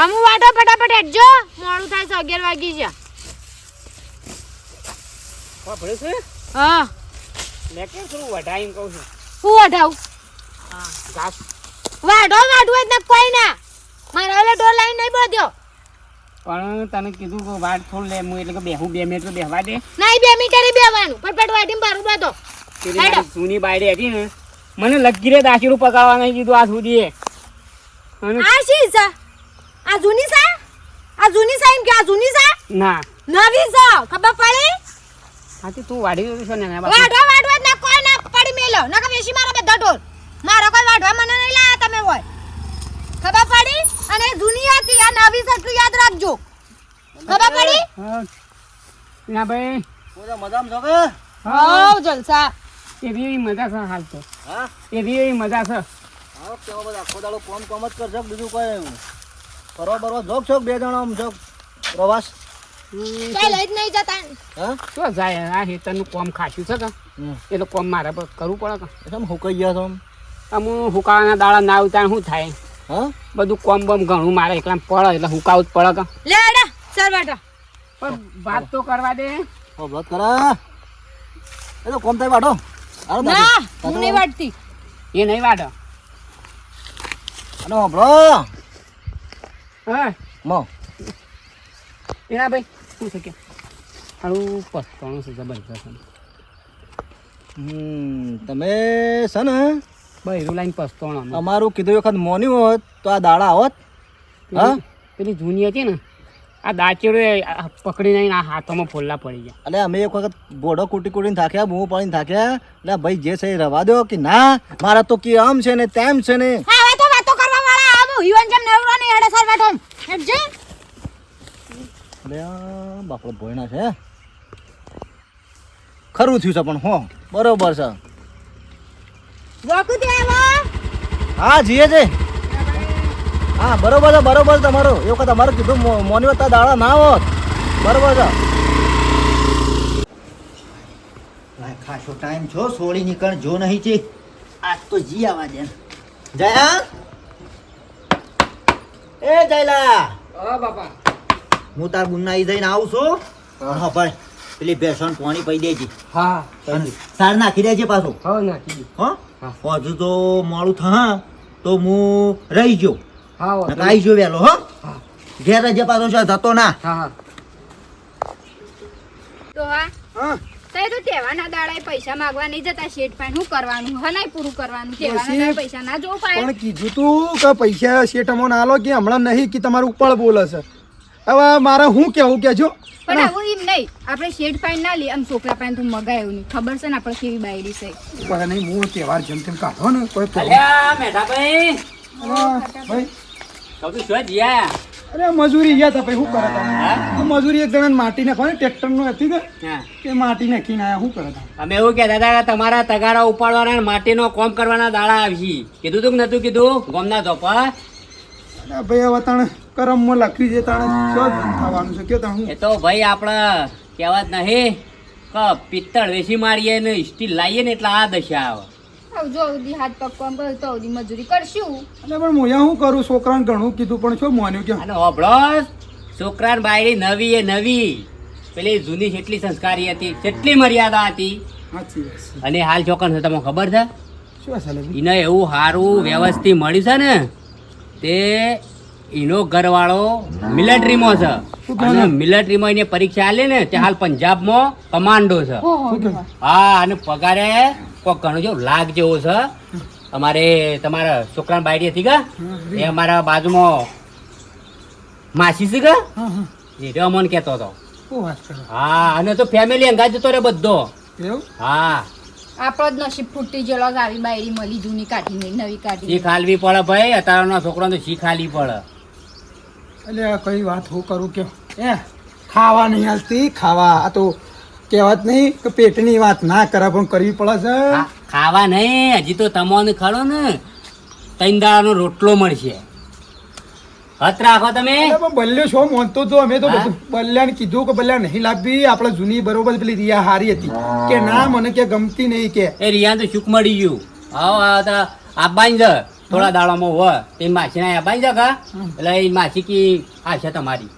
હમ વાટો ફટાફટ હેડજો મોડું થાય છે અગિયાર વાગી છે. હા મેં કે થોડું વઢાઈને કહું છું? હું વઢાવું ઘાસ વાઢો વાઢવું ને કોઈ ના. મારા ઓલે ડોર લાઈન નહીં બધ્યો. પણ તને કીધું કે વાટ થોડું લે હું એટલે કે બેહું બે મિનિટ બેહવા દે. નહીં બે મીટર બેવાનું ફટફટ વાટીને બારું બધો. પેલી જૂની બાયડી હતી ને મને લગી રે દાખીરું પકાવવા નહીં કીધું આ સુધી આ શી છે? આ જૂની સા આ જૂની છે એમ કે આ જૂની છે? ના. નવી છે. ખબર પડી? હાથી તું વાડી દઉં છો ને વાડવા વાઢવા વાઢવા ના કોઈ ના પડી મેલો. નકર વેશી મારો બધા ઢોર મારો કોઈ વાડવા મને નહીં લાયા તમે હોય. ખબર પડી? અને જૂની હતી આ નવી એટલું યાદ રાખજો. ખબર પડી? હા. ના ભાઈ. બધા મજામાં છો કે? હવ જલસા. એવી એવી મજા છે હાલ તો. હા? એવી એવી મજા છે. હા કેવો બધા આખો દાડો કોમ કોમ જ કરશે બીજું કઈ ફરવા બરવા જોક છોક બે જણા આમ જોક પ્રવાસ? જ નહીં જતા. હા? જાય આ હેતરનું કોમ ખાસ્યું છે કે? એટલે કોમ મારે પર કરવું પડે કે? કેમ હુકાઈ ગયા છો આમ? અમુક હુકાવાના દાડા ના આવતા શું થાય? હા? બધું કોમ બમ ઘણું મારે એકલા પડે એટલે હુકાવું જ પડે કે? લે એડા સર વાટો પણ વાત તો કરવા દે. ઓ કરા? એ તો કોમ થાય ના હું નહીં વાટતી. એ નહીં વાડો અને હા. મો. એના ભાઈ શું છે કે? સારું પસ્તાણું છે જબરજસ્ત હમ તમે છે ને બૈરું લાઈન પસતોણ અમારું કીધું વખત મોન્યું હોત તો આ દાડા આવત હા? પેલી- જૂની હતી ને આ દાચેડો પકડી નહીં આ હાથોમાં ફોલ્લા પડી ગયા. એટલે અમે એક વખત બોડો કૂટી કૂટીને થાક્યા બૂમ પાડીને થાક્યા. એટલે ભાઈ જે છે એ રવા દો કે ના મારા તો કે આમ છે ને તેમ છે ને. હા હવે તો વાતો કરવા વાળા આવો યુવાન જેમ નવરો નહીં એડે સર વાટો હેડજે. એટલે બાપડો ભોયણા છે ખરું થયું છે પણ હો બરોબર છે. રોકુ દે આવો. હા જીએ છે હા બરોબર છે બરોબર છે તમારું. એ વખત અમારું કીધું મોની વત્તા દાડા ના હોત. બરોબર છે. ખાસો ટાઈમ છો સોળી નીકળ જો નહીં છે આજ તો જી આવા દે. જયા એ જયલા. હા બાપા. હું તાર ગુન્નાઈ જઈને આવું છું. હા. ભાઈ. પેલી ભેસણ પાણી પી દેજે. હા. સાર નાખી દેજે પાછું. હા નાખી. હા. હજુ તો મોડું થા તો હું રહી ગયો. હા આવી ગયો વહેલો હો. હા. ઘેર જ પાછો છે જતો ના. હા હા. તો હા. હા. તે તો તહેવારના દાડાએ પૈસા માંગવા નહીં જતા. શેઠ પાસે શું કરવાનું? હનાય પૂરું કરવાનું? તહેવારના દાડે પૈસા ના જોવું પાય પણ કીધું તું કે પૈસા શેઠ આલો કે હમણાં નહીં કે તમારું ઉપર બોલે છે. હવે મારે હું કેવું કે જો પણ આવું એમ નહીં. આપણે શેઠ પાસે ના લઈએ. આમ છોકરા પાસે તું મગાય નહીં. ખબર છે ને આપણે કેવી બાયરી છે. કોઈ નહીં હું તહેવાર જેમ તેમ કાઢો ને કોઈ problem. અલ્યા ભાઈ. તો શું જીયા? અરે મજૂરી ગયા હતા ભાઈ શું કરે તમે મજૂરી એક જણાને માટી નાખવાની ટ્રેક્ટરનું હતી કે? માટી નાખીને આયા શું કરે અમે એવું કહેતા દાદા તમારા તગારા ઉપાડવાના અને માટીનો કોમ કરવાના દાડા આવી. કીધું તું કે નતું કીધું? ગોમના ધોપા ભાઈ હવે તણે કરમમાં લખ્યું છે તાણે શું થવાનું છે? કે હું? એ તો ભાઈ આપણે જ નહીં કે પિત્તળ વેસી મારીએ ને સ્ટીલ લાવીએ ને એટલે આ દશા આવે. આવું જો ઉદી હાથ પગ કોમ કરે તો ઉદી મજૂરી કરશું. અને પણ હું કરું? છોકરાને ઘણું કીધું પણ છો માન્યું કે? અને હોભળો. છોકરાને બાયડી નવી એ નવી. પેલી જૂની જેટલી સંસ્કારી હતી જેટલી મર્યાદા હતી. અને હાલ ચોકન છે તમને ખબર છે? એને એવું સારું વ્યવસ્થિત મળ્યું છે ને તે એનો ઘરવાળો મિલિટરીમાં છે. અને? મિલિટરીમાં એને પરીક્ષા આલે ને તે હાલ પંજાબમાં કમાન્ડો છે. હા અને પગારે કોક ઘણું જેવો લાગ જેવો છે. અમારે તમારા છોકરાની બાયડી હતી કા? એ અમારા બાજુમાં માસી છે કા? હા હા એ રમણ કહેતો હતો. હા અને તો ફેમિલી અંગા જતો રે બધો. હા. આપણો જ નસીબ ફૂટી જેલો આવી બાયરી મળી જૂની કાઢી નહીં નવી કાઢી શીખ હાલવી પડે ભાઈ અત્યારનો છોકરો તો શીખ હાલવી પડે. એટલે કઈ વાત હું કરું કે એ ખાવા નહીં હાલતી ખાવા આ તો કહેવત નહીં કે પેટની વાત ના કરે પણ કરવી પડે છે. ખાવા નહીં હજી તો તમને ખરો ને. ત્રણ દાડાનો રોટલો મળશે. હત રાખો તમે. બલ્યો છો મોનતો તો અમે તો બલ્યાને કીધું કે બલ્યા નહીં લાવવી આપણે જૂની બરોબર પેલી રિયા હારી હતી. કે ના મને કે ગમતી નહીં કે. એ રિયા તો સુખ મળી ગયું. આવો આ તો આબાઈ જ. થોડા દાડામાં હોય. તે માસી ના જ કા. એટલે એ માસી કી આ છે તમારી.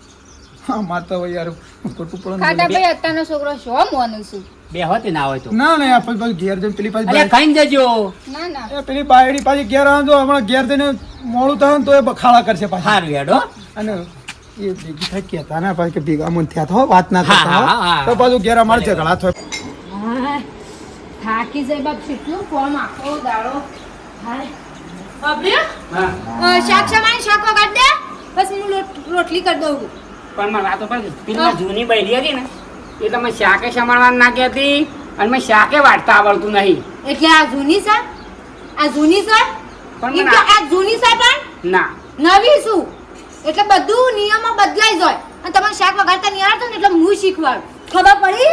હા માર તો યાર. ખોટું પડે ને ખાટા ભાઈ. અત્યારનો છોકરો શું મોનું છું? બે હોત ના હોય તો. ના ના આપણે પાછી ઘેર જઈને પેલી પાછી અલ્યા ખાઈને જજો. ના ના. એ પેલી બાયડી પાછી ઘેર આવે તો હમણાં ઘેર જઈને મોડું થાય તો એ બખાડા કરશે પાછી. સારું હેડો. અને એ ભેગી થાય કહેતા ના પાછી કે ભેગા મન થયા તો વાત ના કરતા હા, હા, હો. તો પાછું ઘેર અમારે ઝઘડા થાય. થાકી જાય બાપ કેટલું કોમ આખો દાડો. હા. શાક શાક વગાડ દે. બસ હું રોટલી કરી દઉં. પણ મને વાતો પણ પેલી જૂની બૈરી હતી ને એ તમે શાકે સમારવા ના કહેતી અને મેં શાકે વાટતા આવડતું નહીં. એટલે આ જૂની સર આ જૂની સર પણ આ- જૂની સર પણ? ના. નવી શું? એટલે બધું નિયમો બદલાઈ જાય. અને તમારે શાક વગાડતા નહીં આવડતો ને એટલે હું શીખવાડું. ખબર પડી?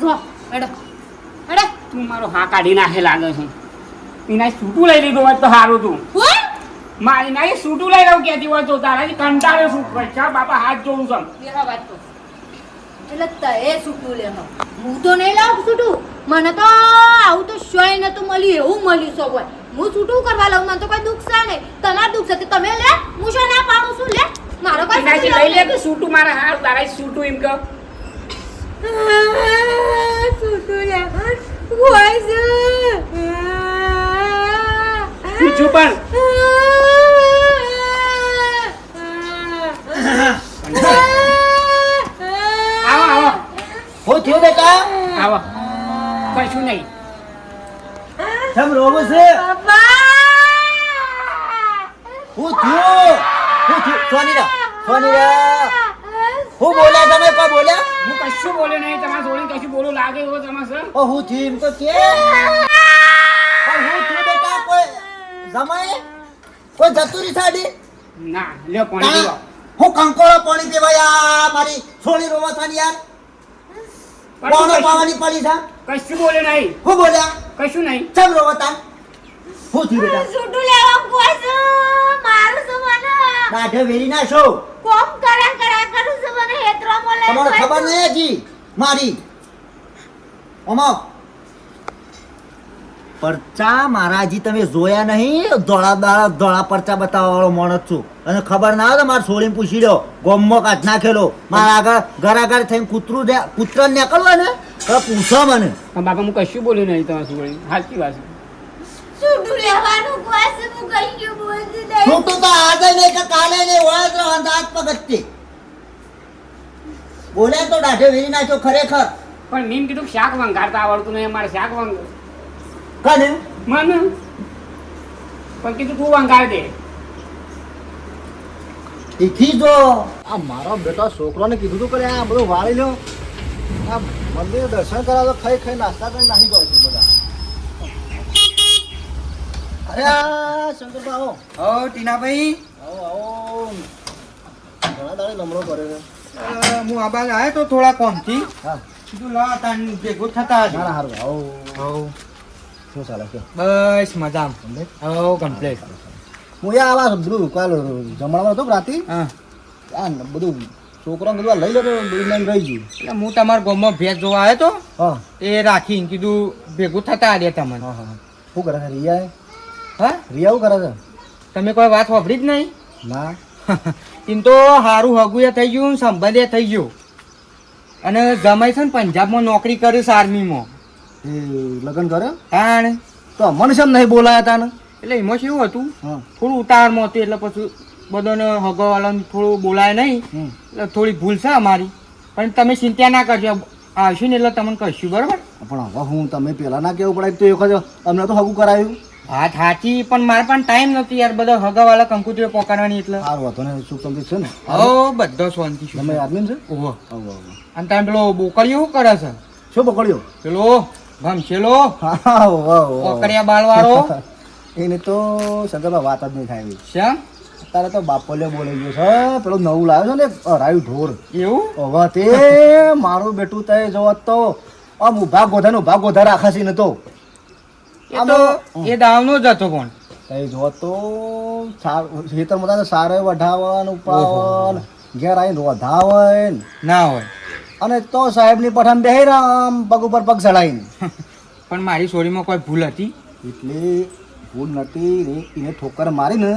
જો હેડો. હેડો. તું મારો હા કાઢી નાખે લાગે છે. એના છૂટું લઈ લીધું હોત તો સારું તું મારી ના એ સૂટું લઈ લઉં કેતી હોય તો તારાથી સૂટ છું પૈસા બાપા હાથ જોઉં છું એટલે તે સૂટું લે હું તો નહીં લાવું સૂટું. મને તો આવું તો શોય નતું મળ્યું એવું મળ્યું સૌ હોય હું સૂટું કરવા લાવું મને તો કોઈ દુઃખ છે નહીં. તમારે દુઃખ છે તમે લે. હું શું ના પાડું છું લે. મારો કોઈ લઈ લે કે સૂટું મારા હાર તારા સૂટું એમ કહો. સૂટું લે. હોય છે. બીજું પણ. આવો આવો. હું થયું બેટા? આવો. કશું નહીં. કેમ રોવું છે? હું થયું? હું થયું? સોનીરા સોનીરા. હું બોલ્યા તમે કોઈ બોલ્યા? હું કશું બોલ્યો નહીં. તમારા જોડે કશું બોલું લાગે એવો તમારે હું થયું એમ તો કે. હું થયું બેટા કોઈ જમાય કોઈ જતું રહી સાડી ના લ્યો પાણી પીવા. હું કંકોળો પાણી પીવાય મારી છોડી રોવા થાની યાર. પાણો તું પાવાની પડી છે. કશું- બોલે નહીં. હું બોલ્યા? કશું નહીં. ચમ રોવાતા હું થી બેટા? સુડુ લેવા કોઈ છે? મારું છે મને? વેરી ના છો. કોમ કરા કરા કરું છે મને? હેતરામાં લઈ તમારે ખબર નહીં જી મારી? ઓમો? પરચા મારા હજી તમે જોયા નહીં? ધોળા દાડા ધોળા પરચા બતાવવા વાળો માણસ છું. અને ખબર ના આવે તો મારે છોડીને પૂછી લો ગોમો કાઢ નાખેલો. મારા આગળ ઘર આગળ થઈને કૂતરું કૂતર નીકળવા ને? તો પૂછો મને. બાપા હું કશું બોલ્યું નહીં તમારા જોડે સાચી વાત છે. છૂટું તો આજે નહીં કે કાલે નહીં હોય તો અંદાજ પગથથી બોલ્યા તો દાઢે વેરી નાખ્યો ખરેખર. પણ મીમ કીધું શાક વંગારતા આવડતું નહીં મારે શાક વંગ કને મને પણ કીધું તું વંગાર દે શીખી જો આ મારો બેટા છોકરાને કીધું તું કરે આ બધું વાળી લો આ મંદિર દર્શન કરાવો તો ખાઈ ખાઈ નાસ્તા કરી નાખી જાય છે બધા અરે શંકર આવો હો ટીનાભાઈ આવો આવો ઘણા દાડે લમડો કરે છે હું આ બાજુ આવ્યો તો થોડા કોમથી હા કીધું લા તાન ભેગો થતા. ના હારું આવો હો શું ચાલે કે બસ મજામાં હો કમ્પ્લેટ હું યા આવા સમજુ કાલ જમણમાં હતો રાતી હા આ બધું છોકરાને બધું લઈ લેતો લઈને રહી ગયું એટલે હું તમારા ગામમાં ભેજ જોવા આવ્યો તો હા એ રાખીને કીધું ભેગું થતા દે તમને હા હા શું કરે છે રિયા હા રિયા શું કરે છે તમે કોઈ વાત વાપરી જ નહીં ના એમ તો સારું હગુએ થઈ ગયું સંબંધે થઈ ગયું અને જમાય છે ને પંજાબમાં નોકરી કરીશ આર્મીમાં એ લગ્ન કરે તાણ તો મને શેમ નહીં બોલાયા તાને? એટલે એમાં શું હતું? હા. થોડું ઉતાવળમાં હતું એટલે પછી બધાને હગવાવાળાને થોડું બોલાય નહીં. એટલે થોડી ભૂલ છે અમારી. પણ તમે ચિંતા ના કરજો. આવશું ને એટલે તમને કહીશું બરાબર? પણ હવે હું તમે પેલા ના કેવું પડે? તો એ વખત અમને તો હગું કરાયું. વાત સાચી પણ મારે પણ ટાઈમ નથી યાર. બધા હગાવાળા કંકુતરીઓ પકડવાની એટલે. સારું વાતો ને સુખ સમજી છે ને? હો બધો શાંતિ છે. તમે આદમી છે? ઓહો અને તમે પેલો બોકડીઓ શું કરે છે? શું પકડ્યો પેલો આવો પકડ્યા બાળવાળો? એને તો શંકરબા વાત જ નહીં થાય. શ્યામ અત્યારે તો બાપોલે બોલાઈ ગયો છે. પેલો નવું લાવ્યો છે ને રાયુ ઢોર. એવું? હવે તે મારું બેટું તે જવા તો આમ ઊભા ગોધા ઊભા ગોધા રાખે છે ને તો. એ દાવનો જ હતો પણ. એ જો તો ખેતર મતા સારે વઢાવન ઉપાવન ઘેર આવીને રોધાવન ના હોય. અને તો સાહેબની પઠાણ બેહી રામ પગ ઉપર પગ ચડાવીને પણ મારી સોરીમાં કોઈ ભૂલ હતી? એટલે ભૂલ નથી ને એને ઠોકર મારી ને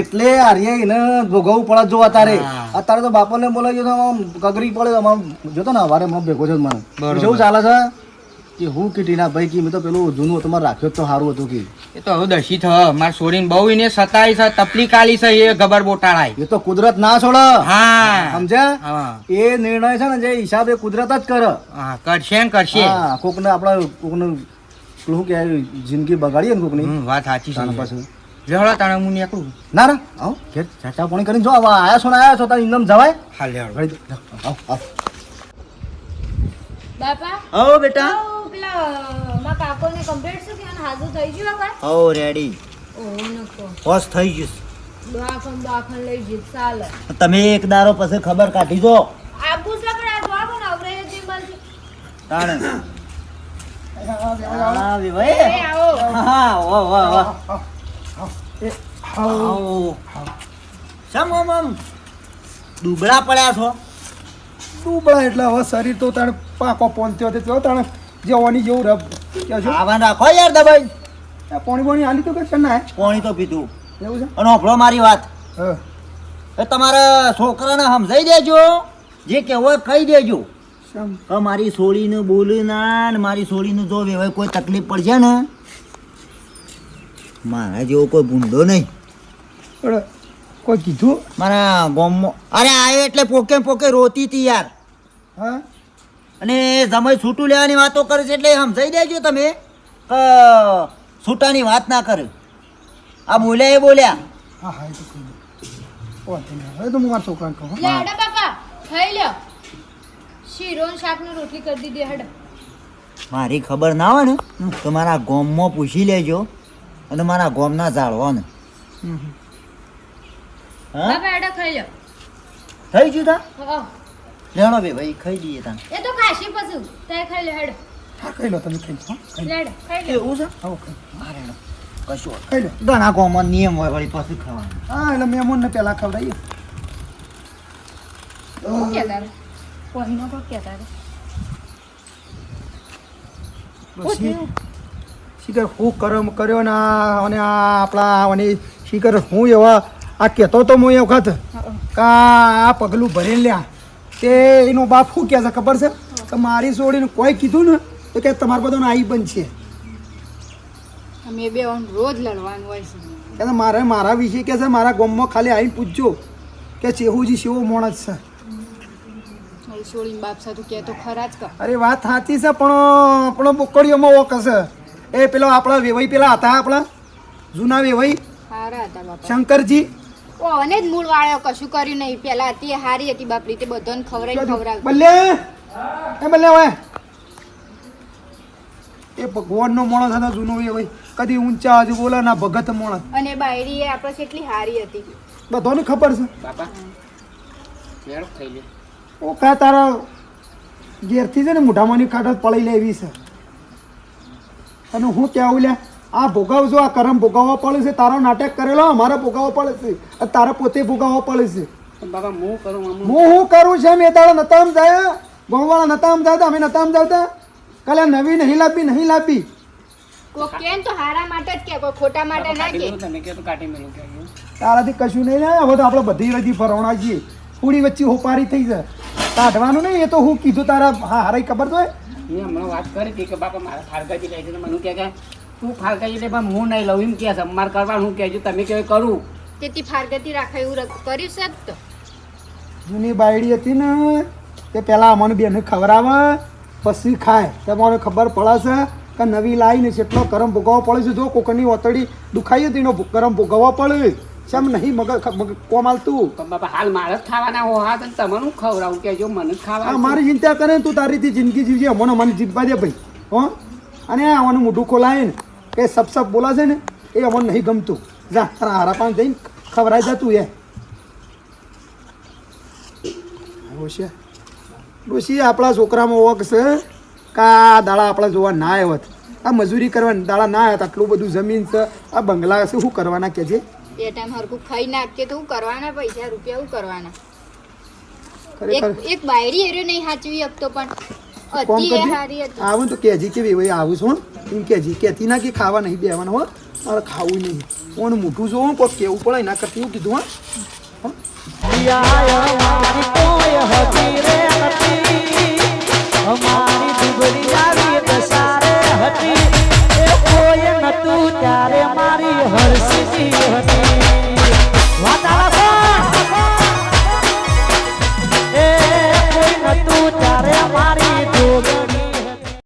એટલે આર્ય એને ભોગવવું પડે જો અત્યારે. અત્યારે તો બાપોને બોલાવી આમ કગરી પડે જોતો ને અવારે ભેગો છે મને. કેવું ચાલે છે? કે હું કીટીના ભાઈ કી મેં તો પેલું જૂનું તમારે રાખ્યો તો સારું હતું કે. એ તો હવે દશી થ માર છોડીને બહુ એને સતાઈ છે તપલી કાલી છે એ ગબર બોટાળાય એ તો કુદરત ના છોડે. હા. સમજ્યા? એ નિર્ણય છે ને જે હિસાબે કુદરત જ કરે. હા કરશે ને કરશે. હા કોકને આપણા કોકને શું કે જિંદગી બગાડીએ ને કોકની. વાત સાચી છે. પાછું લેવડા તાણે હું નીકળું. ના ના. આવો ઘેર ચાચા પાણી કરીને જો આવા આયા છો ને આયા છો તારે ઇન્દમ જવાય? હા લેવડ આવો આવો. બાપા? હો બેટા. આવું પેલા મા કાકોને કમ્પ્લીટ છે કે હાજુ થઈ ગયું હવે? હો રેડી ઓહો નકો હોશ થઈ ગયું. દવાખાન દવાખાન લઈ જઈ ચાલે. તમે એક દારો પછી ખબર કાઢી દો. આબુ સકડા તો આવો ને અવરે જે મળશે તાણે. આવી ભાઈ. હા વાહ વાહ વાહ. આવો. શમ આમ દુબળા પડ્યા છો. દુબળા એટલે હવે શરીર તો તાણે પાકો પહોંચ્યો તે તો તાણે જવાની જેવું રબ. આવા રાખો યાર દબાઈ. પોણી પોણી આલી તો કે છે ના? પોણી તો પીધું એવું છે? અને હોભળો મારી વાત. એ તમારા છોકરાને સમજાઈ દેજો. જે કહેવું કહી દેજો. કે મારી સોળીનું બોલું ના ને મારી સોળીનું જો વેવાય કોઈ તકલીફ પડશે ને મારા જેવો કોઈ ભૂંડો નહીં. કોઈ કીધું? મારા ગોમમાં અરે આવ્યો એટલે પોકે પોકે રોતી હતી યાર. હા? અને સમય છૂટું લેવાની વાતો કરે છે એટલે સમજાઈ દેજો તમે. કે છૂટાની વાત ના કરે. આ બોલ્યા એ બોલ્યા. હા હા એ તો. હવે તો હું મારા છોકરાને કહું લે હડા બાપા. ખાઈ લ્યો. શીરો ને રોટલી કરી દીધી હડા. મારી ખબર ના હોય ને તો મારા ગોમમાં પૂછી લેજો અને મારા ગોમના જાળવો ને હમ હમ. હા? બાપા હડા ખાઈ લ્યો. થઈ ગયું તા? હા. લેણો બે ભાઈ ખાઈ દઈએ તા એ તો ખાશી પછી. તે ખાઈ લે હેડ. હા ખાઈ લો તમે ખાઈ લો ખાઈ લે. ખાઈ લે. એવું છે? આવો ખાઈ મારે લો કશું ખાઈ લો. ઘણા ગોમમાં નિયમ હોય વળી પછી ખાવાનું. હા એટલે મહેમાનને પહેલાં ખવડાવીએ. શું કહેતા હતા? કોઈનો કોઈ કહેતા હતા? પછી શીખર હું કરમ કર્યો ને આ અને આ આપણા અને શીખર હું એવા આ કહેતો તો હું એ વખત. કા આ પગલું ભરી લ્યા. તે એનો બાપ શું કહે છે ખબર છે? કે મારી છોડીને કોઈ કીધું ને તો કે તમારા બધાને આવી પણ અમે બે રોજ લડવાનું હોય છે. કે મારે મારા વિશે કે છે મારા ગામમાં ખાલી આવીને પૂછજો કે ચેહુજી શિવો મોણસ છે. છોડીને બાપ સાથે કે તો ખરા જ કા અરે વાત સાચી છે પણ આપણો બોકડીઓમાં ઓક હશે. એ પેલો આપણા વેવાઈ પેલા હતા આપણા? જૂના વેવાઈ? શંકરજી? ઓ અને જ મૂળ વાળ્યો કશું કર્યું નહીં. પેલા તે હારી હતી બાપરી તે બધાને ખવડાવી. ખવરાવ બલ્લે. એ બલ્લે હવે. એ ભગવાનનો માણસ હતો જૂનો એ હોય કદી ઊંચા હજુ બોલા ના ભગત માણસ. અને બાયડી એ આપણે કેટલી હારી હતી. બધાને ખબર છે. બાપા લેવડો થઈ લે ઓ કા તારા ઘેરથી છે ને મોઢામાંની કાઢત પડી લેવી છે. અને હું કહેવું લે આ ભોગાવજો આ કરમ ભોગાવવા પડે છે તારો નાટક કરેલો અમારે ભોગાવવા પડે છે તારે પોતે ભોગાવવા પડે છે. હું કરું હું હું કરું છે મેં તારા નતામ જાય ગામવાળા નતામ જાય અમે નતામ જાતા કાલે નવી નહીં લાપી નહીં લાવવી કેમ તો હારા માટે જ કે ખોટા માટે ના કે. તમે કહો તો કાઢી મેલું કે તારાથી કશું નહીં ને હવે તો આપણે બધી બધી ફરવણા છીએ. પૂરી વચ્ચે હોપારી થઈ જાય. કાઢવાનું નહીં એ તો હું કીધું તારા હા હારાઈ ખબર તો હમણાં વાત કરી હતી કે બાપા મારા ફારગાજી લઈ મને કહે કે તું ફાલકાજી લે પણ હું નહીં લઉં એમ કહે છે. મારે કરવાનું હું કહેજો? તમે કહો કરું. તેથી ફારગતી રાખે એવું કર્યું છે તો. જૂની બાયડી હતી ને તે પહેલાં અમને બેને ખવડાવે પછી ખાય. તમારે ખબર પડે છે કે નવી લાવીને જેટલો ગરમ ભોગવવો પડે છે. જો કોકરની ઓતડી દુખાઈ હતી એનો ગરમ ભોગવવો પડે. શેમ નહીં મગજ કો કોમ હાલતું પણ બાપા હાલ મારે જ ખાવાના હો. હા તો તમને હું ખવડાવું કહેજો મને ખાવા અમારી ચિંતા કરે ને તું તારી જિંદગી જીવજે. અમને મને જીવવા દે ભાઈ. હો? અને આવવાનું મોઢું ખોલાય ને. એ સપ સપ બોલાશે ને એ અમને નહીં ગમતું. જા તારા હારા પાન જઈને ખવડાઈ જતું એ. ડોશી આપણા છોકરામાં ઓક છે કા દાડા આપણા જોવા ના આવ્યા. આ મજૂરી કરવા દાડા ના આવ્યા આટલું બધું જમીન છે આ બંગલા છે શું કરવાના કે છે એ ટાઈમ હરખું ખાઈ નાખીએ તો હું કરવાના પૈસા રૂપિયા હું કરવાના? એક એક બાયરી એરે નહીં સાચવી શકતો પણ. કોમ કરજે આવું તો કેજી કે ભાઈ આવું છું એમ કેજી કેતી ના કે ખાવા નહીં દેવાનું હો મારે ખાવું નહીં કોણ મોટું જો કોક કેવું પડે એના કરતી એવું કીધું હા મારી હરસી હતી વાતાવરણ